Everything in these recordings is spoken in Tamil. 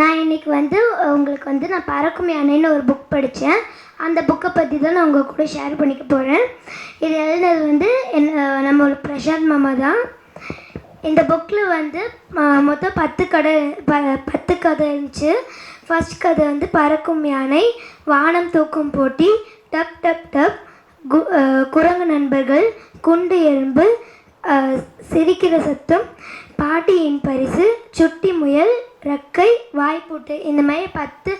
நான் இன்றைக்கி வந்து உங்களுக்கு வந்து நான் பறக்கும் யானைன்னு ஒரு புக் படித்தேன் அந்த புக்கை பற்றி தான் நான் உங்கள் கூட ஷேர் பண்ணிக்க போகிறேன் இது எழுதினது வந்து என்ன நம்மளோட பிரசாந்த் மாமா தான். இந்த புக்கில் வந்து மொத்தம் பத்து கதை ப பத்து கதை இருந்துச்சு. ஃபஸ்ட் கதை வந்து பறக்கும் யானை வானம் தூக்கும் போட்டி டப் டப் டப் கு குரங்கு நண்பர்கள் குண்டு எறும்பு சிரிக்கிற சத்தம் பாட்டியின் பரிசு சுட்டி முயல் ரெக்கை வாய்ப்பூட்டு இந்த மாதிரி பத்து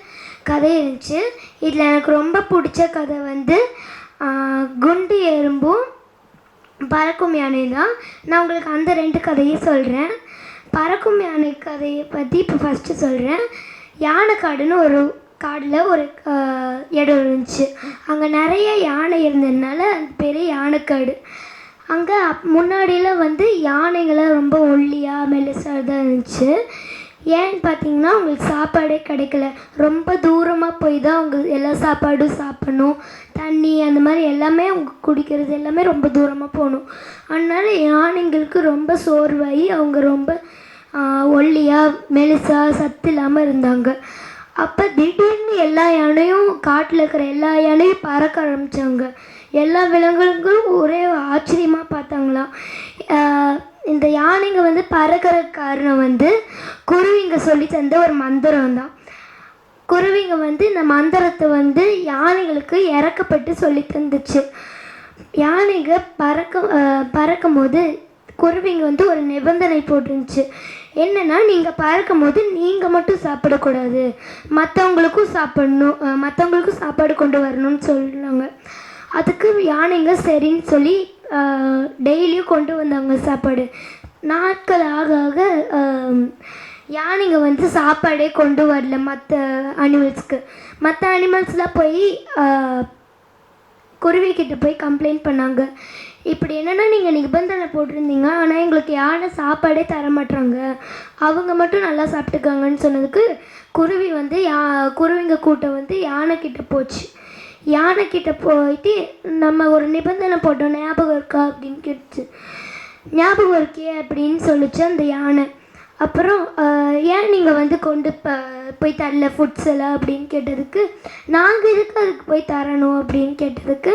கதை இருந்துச்சு. இதில் எனக்கு ரொம்ப பிடிச்ச கதை வந்து குண்டு எறும்பும் பறக்கும் யானை தான். நான் உங்களுக்கு அந்த ரெண்டு கதையும் சொல்கிறேன் பறக்கும் யானை கதையை பற்றி இப்போ ஃபஸ்ட்டு சொல்கிறேன் யானை காடுன்னு ஒரு காடில் ஒரு இடம் இருந்துச்சு. அங்கே நிறைய யானை இருந்ததுனால பெரிய பேர் யானைக்காடு. அங்கே முன்னாடியில் வந்து யானைகளை ரொம்ப ஒல்லியாக மெலிசாக தான் இருந்துச்சு. ஏன்னு பார்த்தீங்கன்னா அவங்களுக்கு சாப்பாடே கிடைக்கல. ரொம்ப தூரமாக போய் தான் அவங்க எல்லா சாப்பாடும் சாப்பிடணும். தண்ணி அந்த மாதிரி எல்லாமே அவங்க குடிக்கிறது எல்லாமே ரொம்ப தூரமாக போகணும். அதனால் யானைங்களுக்கு ரொம்ப சோர்வாகி அவங்க ரொம்ப ஒல்லியாக மெலிசா சத்து இல்லாமல் இருந்தாங்க. அப்போ திடீர்னு எல்லா யானையும் காட்டில் இருக்கிற எல்லா யானையும் பறக்க ஆரம்பித்தாங்க எல்லா விலங்குகளும் ஒரே ஆச்சரியமாக பார்த்தாங்களாம். இந்த யானைங்க வந்து பறக்கிற காரணம் வந்து குருவிங்க சொல்லி தந்த ஒரு மந்திரம் தான் குருவிங்க வந்து இந்த மந்திரத்தை வந்து யானைகளுக்கு இறக்கப்பட்டு சொல்லி தந்துச்சு. யானைங்க பறக்க பறக்கும் போது குருவிங்க வந்து ஒரு நிபந்தனை போட்டுருந்துச்சு. என்னென்னா நீங்கள் பறக்கும் போது நீங்கள் மட்டும் சாப்பிடக்கூடாது. மற்றவங்களுக்கும் சாப்பிடணும் மற்றவங்களுக்கும் சாப்பாடு கொண்டு வரணும்னு சொல்லுவாங்க. அதுக்கு யானைங்க சரின்னு சொல்லி டெய்லியும் கொண்டு வந்தாங்க சாப்பாடு. நாட்கள் ஆக ஆக யானைங்க வந்து சாப்பாடே கொண்டு வரல மற்ற அனிமல்ஸ்க்கு மற்ற அனிமல்ஸ்லாம் போய் குருவிக்கிட்ட போய் கம்ப்ளைண்ட் பண்ணாங்க. இப்படி என்னென்னா நீங்கள் நிபந்தனை போட்டிருந்தீங்க. ஆனால் எங்களுக்கு யானை சாப்பாடே தர மாட்டாங்க அவங்க மட்டும் நல்லா சாப்பிட்டுக்காங்கன்னு சொன்னதுக்கு குருவி வந்து யா குருவிங்க கூட்டம் வந்து யானைக்கிட்ட போச்சு. யானைக்கிட்ட போயிட்டு நம்ம ஒரு நிபந்தனை போட்டோம் ஞாபகம் இருக்கா அப்படின்னு கேட்டுச்சு. ஞாபகம் இருக்கே அப்படின்னு சொல்லிச்சு அந்த யானை. அப்புறம் ஏன் நீங்கள் வந்து கொண்டு போய் தரல ஃபுட்ஸ் எல்லாம் அப்படின்னு கேட்டதுக்கு நாங்கள் இருக்கு அதுக்கு போய் தரணும் அப்படின்னு கேட்டதுக்கு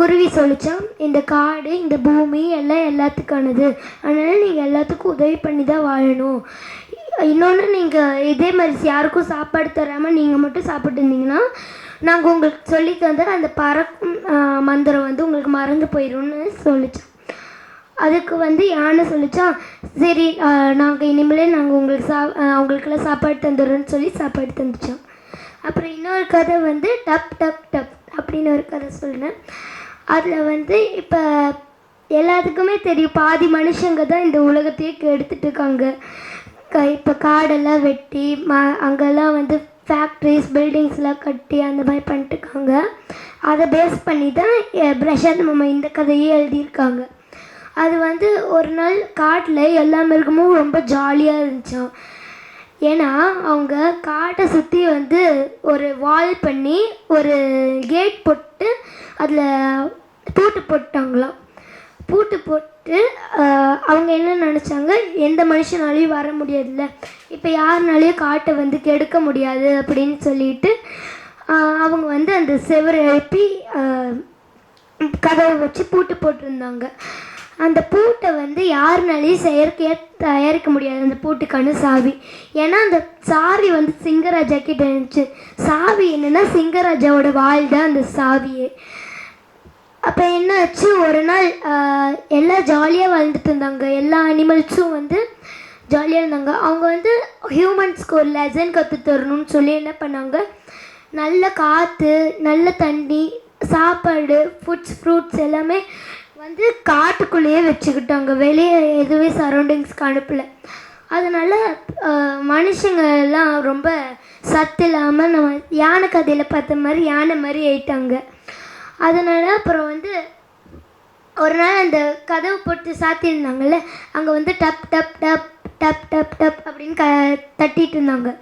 குருவி சொல்லிச்சான் இந்த காடு இந்த பூமி எல்லாம் எல்லாத்துக்கானது. அதனால் நீங்கள் எல்லாத்துக்கும் உதவி பண்ணி தான் வாழணும். இன்னொன்று நீங்கள் இதே மாதிரி யாருக்கும் சாப்பாடு தராமல் நீங்கள் மட்டும் சாப்பிட்டு இருந்தீங்கன்னா நாங்கள் உங்களுக்கு சொல்லி தந்த அந்த பறக்கும் மந்திரம் வந்து உங்களுக்கு மறந்து போயிடும்னு சொல்லிச்சோம். அதுக்கு வந்து யானை சொல்லிச்சான் சரி நாங்கள் இனிமேலே நாங்கள் உங்களுக்கு சா அவங்களுக்குலாம் அவங்களுக்கெல்லாம் சாப்பாடு தந்துடுறோன்னு சொல்லி சாப்பாடு தந்துச்சோம். அப்புறம் இன்னொரு கதை வந்து டப் டப் டப் அப்படின்னு ஒரு கதை சொன்னேன் அதில் வந்து இப்போ எல்லாத்துக்குமே தெரியும் பாதி மனுஷங்க தான் இந்த உலகத்தையே கெடுத்துட்டு இருக்காங்க. க இப்போ காடெல்லாம் வெட்டி ம அங்கெல்லாம் வந்து ஃபேக்ட்ரிஸ் பில்டிங்ஸ்லாம் கட்டி அந்த மாதிரி பண்ணிட்டு இருக்காங்க அதை பேஸ் பண்ணி தான் எ- பிரசாந்த் மாமா இந்த கதையே எழுதியிருக்காங்க. அது வந்து ஒரு நாள் காட்டில் எல்லா மிருகமும் ரொம்ப ஜாலியாக இருந்துச்சாம். ஏன்னா அவங்க காட்டை சுற்றி வந்து ஒரு வால் பண்ணி ஒரு கேட் போட்டு அதில் பூட்டு போட்டாங்களாம். பூட்டு போட்டு வந்துட்டு அவங்க என்ன நினச்சாங்க? எந்த மனுஷனாலையும் வர முடியாதுல்ல. இப்போ யாருனாலையும் காட்டை வந்து கெடுக்க முடியாது அப்படின்னு சொல்லிட்டு அவங்க வந்து அந்த செவரை எழுப்பி கதவை வச்சு பூட்டு போட்டிருந்தாங்க. அந்த பூட்டை வந்து யாருனாலையும் செயற்கையாக தயாரிக்க முடியாது அந்த பூட்டுக்கான சாவி. ஏன்னா அந்த சாவி வந்து சிங்கராஜா கிட்ட இருந்துச்சு. சாவி என்னென்னா சிங்கராஜாவோட வாழ் தான் அந்த சாவியே. அப்போ என்ன ஆச்சு ஒரு நாள் எல்லாம் ஜாலியாக வாழ்ந்துட்டு இருந்தாங்க. எல்லா அனிமல்ஸும் வந்து ஜாலியாக இருந்தாங்க. அவங்க வந்து ஹியூமன்ஸ்க்கு ஒரு லெசன் கற்று தரணும்னு சொல்லி என்ன பண்ணாங்க? நல்ல காற்று நல்ல தண்ணி சாப்பாடு ஃபுட்ஸ் ஃப்ரூட்ஸ் எல்லாமே வந்து காட்டுக்குள்ளேயே வச்சுக்கிட்டாங்க. வெளியே எதுவுமே சரௌண்டிங்ஸ்க்கு அனுப்பல. அதனால் ஆஹ், மனுஷங்க எல்லாம் ரொம்ப சத்து இல்லாமல் நம்ம யானை கதையில் பார்த்த மாதிரி யானை மாதிரி ஆயிட்டாங்க. அதனால் அப்புறம் வந்து ஒரு நாள் அந்த கதவு போட்டு சாத்தியிருந்தாங்கல்ல அங்கே வந்து டப் டப் டப் டப் டப் டப் அப்படின்னு க தட்டிட்டு இருந்தாங்க.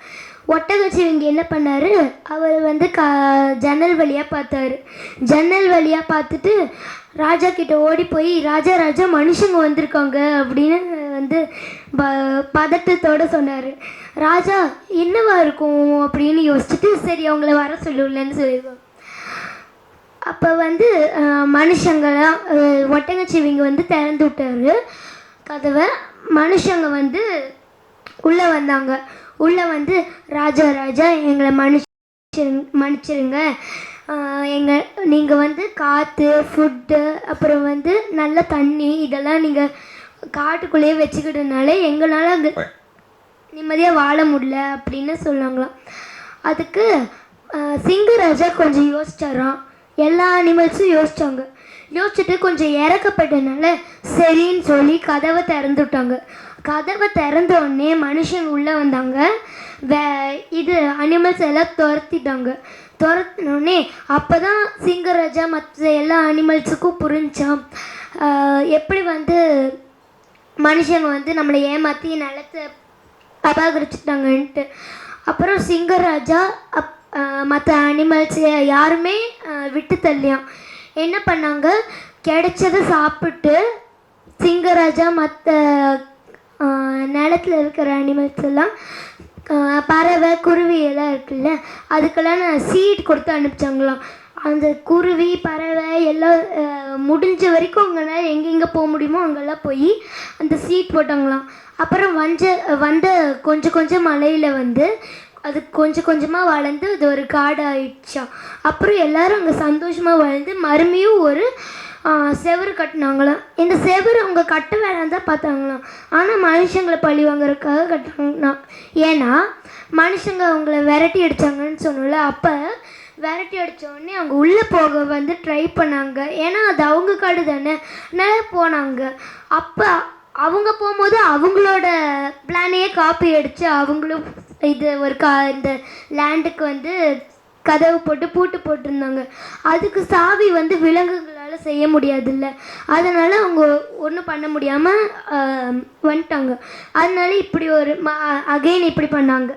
ஒட்டகச்சிவங்க என்ன பண்ணாரு அவர் வந்து க ஜன்னல் வழியாக பார்த்தாரு. ஜன்னல் வழியாக பார்த்துட்டு ராஜா கிட்ட ஓடி போய் ராஜா ராஜா மனுஷங்க வந்திருக்காங்க அப்படின்னு வந்து ப- பதட்டத்தோட சொன்னார். ராஜா என்னவா இருக்கும்? அப்படின்னு யோசிச்சுட்டு சரி அவங்கள வர சொல்லுலன்னு சொல்லிடுவாங்க அப்போ வந்து மனுஷங்களாம் அஹ், ஒட்டகச்சிவிங்க வந்து திறந்து விட்டாரு. கதவை மனுஷங்க வந்து உள்ளே வந்தாங்க. உள்ளே வந்து ராஜா ராஜா எங்களை மன்னிச்சிருங்க மன்னிச்சிருங்க. ஆஹ் எங்க நீங்கள் வந்து காற்று ஃபுட்டு அப்புறம் வந்து நல்ல தண்ணி இதெல்லாம் நீங்கள் காட்டுக்குள்ளேயே வச்சுக்கிட்டனால எங்களால் அங்கே நிம்மதியாக வாழ முடியல அப்படின்னு சொன்னாங்களாம். அதுக்கு ஆஹ் சிங்கராஜா கொஞ்சம் யோசிச்சாராம். எல்லா அனிமல்ஸும் யோசிச்சாங்க. யோசிச்சுட்டு கொஞ்சம் இறக்கப்பட்டனால சரின்னு சொல்லி கதவை திறந்து விட்டாங்க. கதவை திறந்த உடனே மனுஷங்க உள்ளே வந்தாங்க. வே இது அனிமல்ஸ் எல்லாம் துரத்திட்டாங்க. துரத்தினோடனே அப்போ தான் சிங்கராஜா மற்ற எல்லா அனிமல்ஸுக்கும் புரிஞ்சான். எப்படி வந்து மனுஷங்க வந்து நம்மளை ஏமாற்றி நிலத்தை அபாகரிச்சிட்டாங்கன்ட்டு. அப்புறம் சிங்கராஜா அப் மற்ற அனிமல்ஸ் யாருமே விட்டு தள்ளியான் என்ன பண்ணாங்க? கிடைச்சதை சாப்பிட்டு சிங்கராஜா மற்ற நிலத்தில் இருக்கிற அனிமல்ஸ் எல்லாம் பறவை குருவி எல்லாம் இருக்குல்ல அதுக்கெல்லாம் நான் சீட் கொடுத்து அனுப்பிச்சாங்களாம். அந்த குருவி பறவை எல்லாம் முடிஞ்ச வரைக்கும் அவங்களால எங்கெங்கே போக முடியுமோ அங்கெல்லாம் போய் அந்த சீட் போட்டாங்களாம். அப்புறம் வஞ்ச வந்த கொஞ்சம் கொஞ்சம் மலையில் வந்து அது கொஞ்சம் கொஞ்சமாக வளர்ந்து அது ஒரு காடு அப்புறம் எல்லாரும் அங்கே சந்தோஷமாக வளர்ந்து மறுமையும் ஒரு செவரு கட்டினாங்களாம். இந்த செவுரு அவங்க கட்ட வேணாம் தான் பார்த்தாங்களாம். ஆனால் மனுஷங்களை பழி வாங்குறதுக்காக கட்டினாங்கண்ணா ஏன்னா மனுஷங்க அவங்கள விரட்டி அடித்தாங்கன்னு சொன்னோம்ல அப்போ விரட்டி அடித்தோடனே அவங்க உள்ளே போக வந்து ட்ரை பண்ணாங்க. ஏன்னா அது அவங்க காடு தானே. அதனால போனாங்க. அப்போ அவங்க போகும்போது அவங்களோட பிளானையே காப்பி அடித்து அவங்களும் இது ஒரு கா இந்த லேண்டுக்கு வந்து கதவு போட்டு பூட்டு போட்டிருந்தாங்க. அதுக்கு சாவி வந்து விலங்குகளால் செய்ய முடியாதுல்ல. அதனால் அவங்க ஒன்றும் பண்ண முடியாமல் வந்துட்டாங்க. அதனால இப்படி ஒரு அகைன் இப்படி பண்ணாங்க.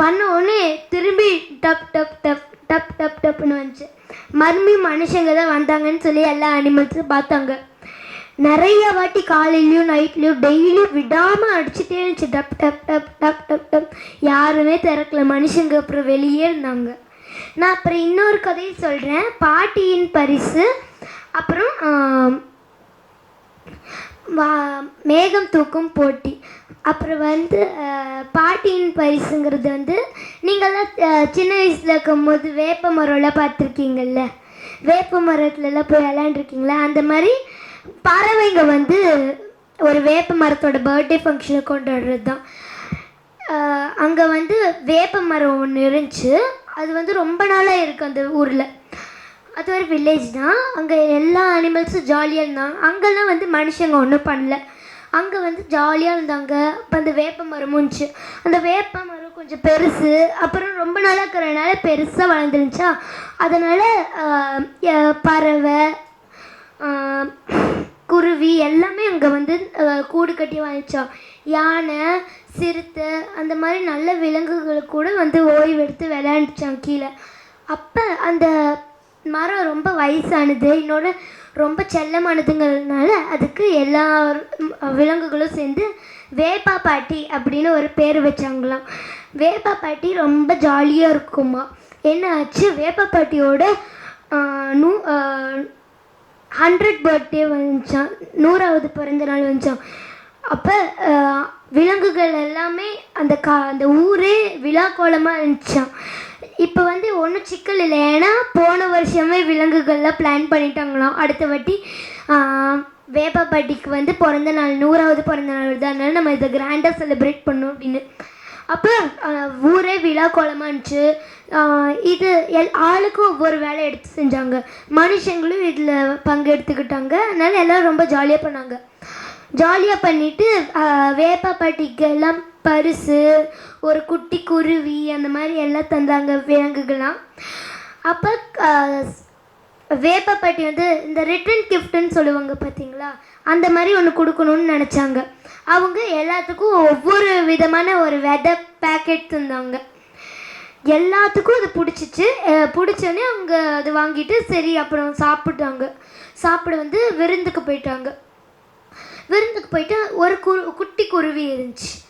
பண்ண உடனே திரும்பி டப் டப் டப் டப் டப் டப்னு வந்துச்சு. மறுபடியும் மனுஷங்க தான் வந்தாங்கன்னு சொல்லி எல்லா அனிமல்ஸும் பார்த்தாங்க. நிறைய வாட்டி காலையிலையும் நைட்லேயும் டெய்லியும் விடாமல் அடிச்சுட்டே இருந்துச்சு. டப் டப் டப் டப் டப் டப். யாருமே திறக்கல. மனுஷங்க அப்புறம் வெளியே இருந்தாங்க. நான் அப்புறம் இன்னொரு கதையை சொல்கிறேன் பாட்டியின் பரிசு. அப்புறம் வா மேகம் தூக்கும் போட்டி. அப்புறம் வந்து பாட்டியின் பரிசுங்கிறது வந்து நீங்கள்லாம் சின்ன வயசில் இருக்கும்போது வேப்ப மரம்லாம் பார்த்துருக்கீங்கல்ல? வேப்ப மரத்துலலாம் போய் விளாண்டுருக்கீங்களா அந்த மாதிரி பறவைங்க வந்து ஒரு வேப்ப மரத்தோட பர்த்டே ஃபங்க்ஷனை கொண்டாடுறது தான் அங்கே வந்து வேப்ப மரம் ஒன்று இருந்துச்சு. அது வந்து ரொம்ப நாளாக இருக்குது அந்த ஊரில். அது ஒரு வில்லேஜ் தான். அங்கே எல்லா அனிமல்ஸும் ஜாலியாக இருந்தாங்க. அங்கெல்லாம் வந்து மனுஷங்க ஒன்றும் பண்ணல. அங்கே வந்து ஜாலியாக இருந்தாங்க. அப்போ அந்த வேப்ப மரமும் இருந்துச்சு. அந்த வேப்ப மரம் கொஞ்சம் பெருசு. அப்புறம் ரொம்ப நாளாக இருக்கிறனால பெருசாக வளர்ந்துருந்துச்சா? அதனால் பறவை குருவி எல்லாமே அங்கே வந்து கூடு கட்டி வாங்கிச்சோம் யானை சிறுத்தை அந்த மாதிரி நல்ல விலங்குகள் கூட வந்து ஓய்வு எடுத்து விளையாண்டுச்சான் கீழே. அப்போ அந்த மரம் ரொம்ப வயசானது என்னோட ரொம்ப செல்லமானதுங்கிறதுனால அதுக்கு எல்லா விலங்குகளும் சேர்ந்து வேப்பா பாட்டி அப்படின்னு ஒரு பேர் வச்சாங்களாம். வேப்பா பாட்டி ரொம்ப ஜாலியாக இருக்குமா? என்ன ஆச்சு? வேப்பா பாட்டியோட நூ ஹண்ட்ரட் பர்த்டே வந்துச்சான் நூறாவது பிறந்த நாள் வந்துச்சான் அப்போ விலங்குகள் எல்லாமே அந்த கா அந்த ஊரே விழா கோலமாக இருந்துச்சான் இப்போ வந்து ஒன்றும் சிக்கல் இல்லை. ஏன்னா போன வருஷமே விலங்குகள்லாம் பிளான் பண்ணிட்டாங்களாம். அடுத்த வாட்டி ஆஹ், வந்து பிறந்த நாள் நூறாவது பிறந்த நாள் வருது. அதனால நம்ம இதை கிராண்டாக செலிப்ரேட் பண்ணோம் அப்படின்னு. அப்போ ஊரே விழா கோலமாக இருந்துச்சு இது எல் ஆளுக்கும் ஒவ்வொரு வேலை எடுத்து செஞ்சாங்க. மனுஷங்களும் இதில் பங்கெடுத்துக்கிட்டாங்க. அதனால எல்லோரும் ரொம்ப ஜாலியாக பண்ணாங்க. ஜாலியாக பண்ணிவிட்டு வேப்பப்பாட்டிக்கு எல்லாம் பரிசு ஒரு குட்டி குருவி அந்த மாதிரி எல்லாம் தந்தாங்க விலங்குகள்லாம். அப்போ வேப்பப்பாட்டி வந்து இந்த ரிட்டன் கிஃப்ட்டுன்னு சொல்லுவாங்க பார்த்தீங்களா அந்த மாதிரி ஒன்று கொடுக்கணும்னு நினச்சாங்க. அவங்க எல்லாத்துக்கும் ஒவ்வொரு விதமான ஒரு வெதை பேக்கெட் தந்தாங்க. எல்லாத்துக்கும் அது பிடிச்சிச்சு. அஹ் பிடிச்சோன்னே அவங்க அது வாங்கிட்டு சரி அப்புறம் சாப்பிட்டாங்க. சாப்பிட வந்து விருந்துக்கு போயிட்டாங்க. விருந்துக்கு போயிட்டு ஒரு குரு குட்டி குருவி இருந்துச்சு.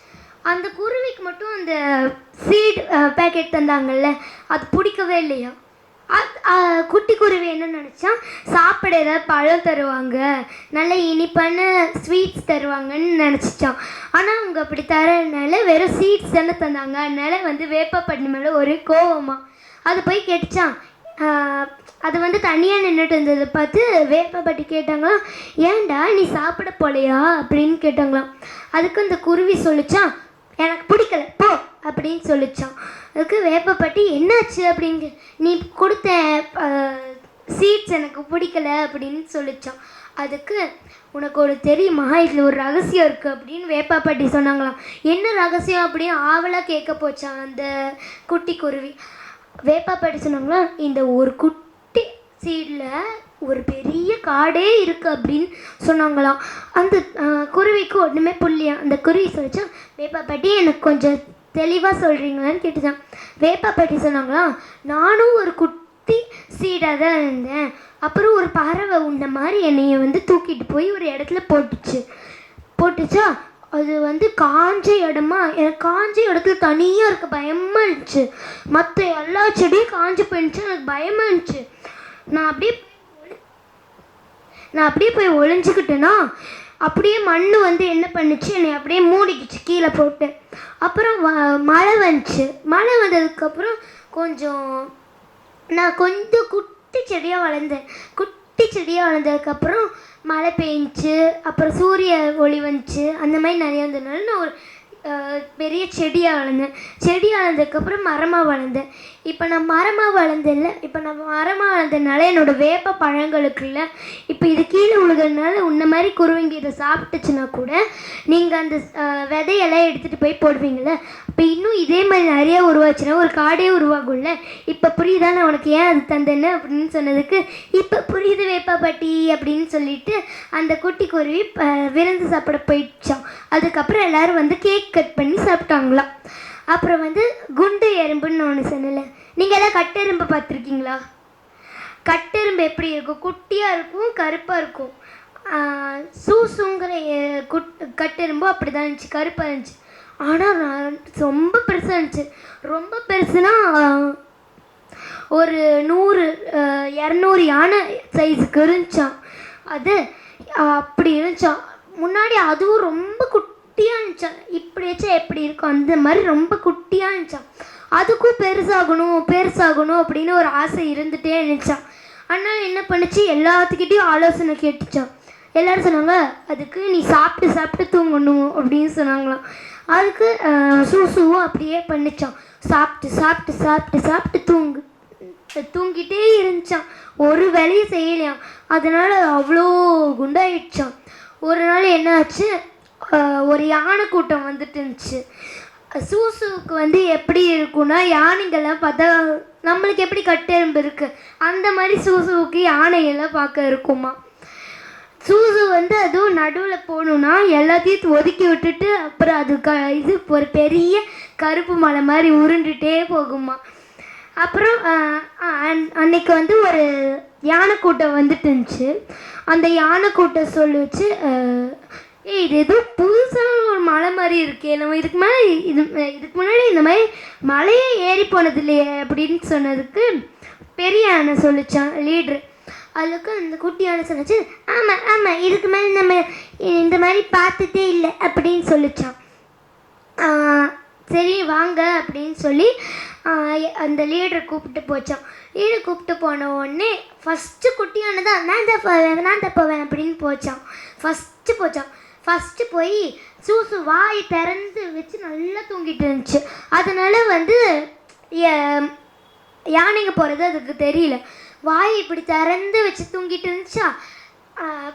அந்த குருவிக்கு மட்டும் அந்த சீட் பேக்கெட் தந்தாங்கல்ல அது பிடிக்கவே இல்லையா? குட்டி குருவி என்ன நினச்சா சாப்பிட ஏதாவது பழம் தருவாங்க. நல்ல இனிப்பான ஸ்வீட்ஸ் தருவாங்கன்னு நினச்சிச்சான் ஆனால் அவங்க அப்படி தரனால வெறும் சீட்ஸ் தானே தந்தாங்க. அதனால வந்து வேப்பப்பட்டி மேலே ஒரு கோவமா. அது போய் கேட்டுச்சான் அது வந்து தனியாக நின்றுட்டு இருந்ததை. பார்த்து வேப்பப்பட்டி கேட்டாங்களாம் ஏன்டா நீ சாப்பிட போலையா? அப்படின்னு கேட்டாங்களாம். அதுக்கு அந்த குருவி சொல்லிச்சான் எனக்கு பிடிக்கல போ அப்படின்னு சொல்லிச்சான் அதுக்கு வேப்பப்பட்டி என்னாச்சு அப்படிங்க? நீ கொடுத்த சீட்ஸ் எனக்கு பிடிக்கல அப்படின்னு சொல்லிச்சான் அதுக்கு உனக்கு ஒரு தெரியுமா? இதில் ஒரு ரகசியம் இருக்குது அப்படின்னு வேப்பாப்பட்டி சொன்னாங்களாம். என்ன ரகசியம் அப்படின்னு ஆவலாக கேட்க போச்சான் அந்த குட்டி குருவி? வேப்பாப்பட்டி சொன்னாங்களா இந்த ஒரு குட்டி சீடில் ஒரு பெரிய காடே இருக்குது அப்படின்னு சொன்னாங்களாம். அந்த குருவிக்கு ஒன்றுமே புள்ளியா அந்த குருவி சொல்லிச்சா வேப்பாப்பாட்டி எனக்கு கொஞ்சம் தெளிவாக சொல்கிறீங்களான்னு கேட்டுச்சான் வேப்பாப்பாட்டி சொன்னாங்களா? நானும் ஒரு குட்டி சீடாக தான் இருந்தேன். அப்புறம் ஒரு பறவை உன்ன மாதிரி என்னைய வந்து தூக்கிட்டு போய் ஒரு இடத்துல போட்டுச்சு. போட்டுச்சா? அது வந்து காஞ்ச இடமா எனக்கு காஞ்ச இடத்துல தனியாக இருக்க பயமாக இருந்துச்சு. மற்ற எல்லா செடியும் காஞ்சு போயிருந்துச்சு எனக்கு பயமாக இருந்துச்சு. நான் அப்படியே நான் அப்படியே போய் ஒளிஞ்சுக்கிட்டேன்னா அப்படியே மண் வந்து என்ன பண்ணுச்சு? என்னை அப்படியே மூடிக்கிச்சு கீழே போட்டு. அப்புறம் வ- மழை வந்துச்சு. மழை வந்ததுக்கப்புறம் கொஞ்சம் நான் கொஞ்சம் குட்டி செடியாக வளர்ந்தேன். குட்டி செடியாக வளர்ந்ததுக்கப்புறம் மழை பெஞ்சிச்சு அப்புறம் சூரிய ஒளி வந்துச்சு. அந்த மாதிரி நிறைய வந்ததுனால நான் ஒரு பெரிய செடியாக வளர்ந்தேன். செடி வளர்ந்ததுக்கப்புறம் மரமாக வளர்ந்தேன். இப்போ நான் மரமாக வளர்ந்தேன்ல இப்போ நான் மரமாக வளர்ந்ததுனால என்னோடய வேப்ப பழங்களுக்குள்ள இப்போ இது கீழே விழுகிறதுனால உன்ன மாதிரி குருவிங்க இதை சாப்பிட்டுச்சுன்னா கூட நீங்கள் அந்த விதையெல்லாம் எடுத்துகிட்டு போய் போடுவீங்கள்ல இப்போ இன்னும் இதே மாதிரி நிறைய உருவாச்சுன்னா ஒரு காடே உருவாகும்ல. இப்போ புரியுதா நான் உனக்கு ஏன் அது தந்தேன்னு அப்படின்னு சொன்னதுக்கு இப்போ புரியுது வேப்பாப்பாட்டி அப்படின்னு சொல்லிட்டு அந்த குட்டி குருவி விருந்து சாப்பிட போயிடுச்சான் அதுக்கப்புறம் எல்லோரும் வந்து கேக் கட் பண்ணி சாப்பிட்டாங்களாம். அப்புறம் வந்து குண்டு எறும்புன்னு ஒன்று சொன்னல நீங்கள் எல்லாம் கட்டெரும்பு பார்த்துருக்கீங்களா? கட்டெரும்பு எப்படி இருக்கும்? குட்டியாக இருக்கும் கருப்பாக இருக்கும்? சூசுங்கிற குட் கட்டெரும்பும் அப்படி தான் இருந்துச்சு கருப்பாக இருந்துச்சு. ஆனால் நான் ரொம்ப பெருசாக இருந்துச்சு. ரொம்ப பெருசுனா ஒரு நூறு இரநூறு யானை சைஸுக்கு இருந்துச்சான் அது அப்படி இருந்துச்சான் முன்னாடி அதுவும் ரொம்ப குட்டியாக இருந்துச்சான் இப்படி வச்சா எப்படி இருக்கும்? அந்த மாதிரி ரொம்ப குட்டியாக இருந்துச்சான் அதுக்கும் பெருசாகணும் பெருசாகணும் அப்படின்னு ஒரு ஆசை இருந்துகிட்டே இருந்துச்சான் அதனால் என்ன பண்ணுச்சு? எல்லாத்துக்கிட்டேயும் ஆலோசனை கேட்டுச்சான் எல்லோரும் சொன்னாங்க அதுக்கு நீ சாப்பிட்டு சாப்பிட்டு தூங்கணும் அப்படின்னு சொன்னாங்களாம். அதுக்கு சூசுவும் அப்படியே பண்ணிச்சான் சாப்பிட்டு சாப்பிட்டு சாப்பிட்டு சாப்பிட்டு தூங்கு. தூங்கிட்டே இருந்துச்சான் ஒரு வேலையும் செய்யலையாம். அதனால் அவ்வளோ குண்டாயிடுச்சான் ஒரு நாள் என்னாச்சு ஆச்சு? ஒரு யானை கூட்டம் வந்துட்டு இருந்துச்சு. சூசுக்கு வந்து எப்படி இருக்கும்னா யானைங்கள்லாம் பார்த்தா நம்மளுக்கு எப்படி கட்டெரும்பு இருக்குது அந்த மாதிரி சூசுவுக்கு யானைகள்லாம் பார்க்க இருக்குமா. சூசு வந்து அதுவும் நடுவில் போகணுன்னா எல்லாத்தையும் ஒதுக்கி விட்டுட்டு அப்புறம் அது க இது ஒரு பெரிய கருப்பு மலை மாதிரி உருண்டுட்டே போகுமா. அப்புறம் அன்னைக்கு வந்து ஒரு யானை கூட்டம் வந்துட்டு இருந்துச்சு. அந்த யானை கூட்டம் சொல்லிச்சு வச்சு ஏய் இது எதுவும் புதுசான ஒரு மலை மாதிரி இருக்கே. நம்ம இதுக்கு மேலே இது இதுக்கு முன்னாடி இந்த மாதிரி மலையே ஏறி போனது இல்லையே அப்படின்னு சொன்னதுக்கு பெரிய யானை சொல்லிச்சான் லீட்ரு அதுக்கு அந்த குட்டி யானை சொன்னுச்சு ஆமாம் ஆமாம் இதுக்கு மேலே நம்ம இந்த மாதிரி பார்த்ததே இல்லை அப்படின்னு சொல்லிச்சான். சரி வாங்க அப்படின்னு சொல்லி அந்த லீடரை கூப்பிட்டு போச்சான். லீடர் கூப்பிட்டு போன உடனே ஃபஸ்ட்டு குட்டியானதான் நான் தான் போவேன் நான் தான் போவேன் அப்படின்னு போச்சான். ஃபஸ்ட்டு போச்சான். ஃபஸ்ட்டு போய் சூசு வாய் திறந்து வச்சு நல்லா தூங்கிட்டு இருந்துச்சு. அதனால் வந்து யானைங்க போகிறது அதுக்கு தெரியல. வாய் இப்படி திறந்து வச்சு தூங்கிட்டு இருந்துச்சா?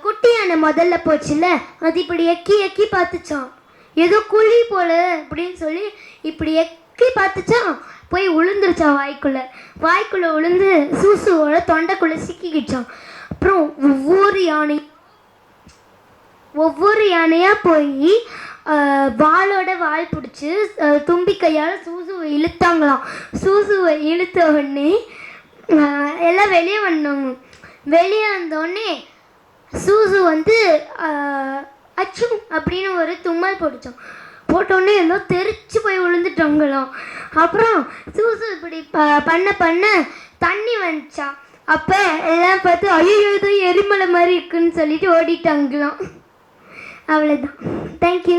குட்டி யானை முதல்ல போச்சுல்ல? அது இப்படி எக்கி எக்கி பார்த்துச்சான் ஏதோ குழி போல அப்படின்னு சொல்லி இப்படி எக்கி பார்த்துச்சான் போய் உளுந்துருச்சான் வாய்க்குள்ள. வாய்க்குள்ளே உளுந்து சூசுவோட தொண்டைக்குள்ளே சிக்கிக்கிச்சான் அப்புறம் ஒவ்வொரு யானை ஒவ்வொரு யானையாக போய் வாளோட வால் பிடிச்சி தும்பிக்கையால் சூசுவை இழுத்தாங்களாம். சூசுவை இழுத்த உடனே எல்லாம் வெளியே வந்தாங்க. வெளியே வந்தோடனே சூசு வந்து அச்சு அப்படின்னு ஒரு தும்மல் போட்டுச்சோம். போட்டோடனே எல்லாம் தெரிச்சு போய் விழுந்துட்டாங்களாம். அப்புறம் சூசு இப்படி ப பண்ண பண்ண தண்ணி வந்துச்சா அப்போ எல்லாம் பார்த்து ஐயோ ஏதோ எரிமலை மாதிரி இருக்குன்னு சொல்லிட்டு ஓடிட்டாங்களாம். அவ்வளோதான் தேங்க்யூ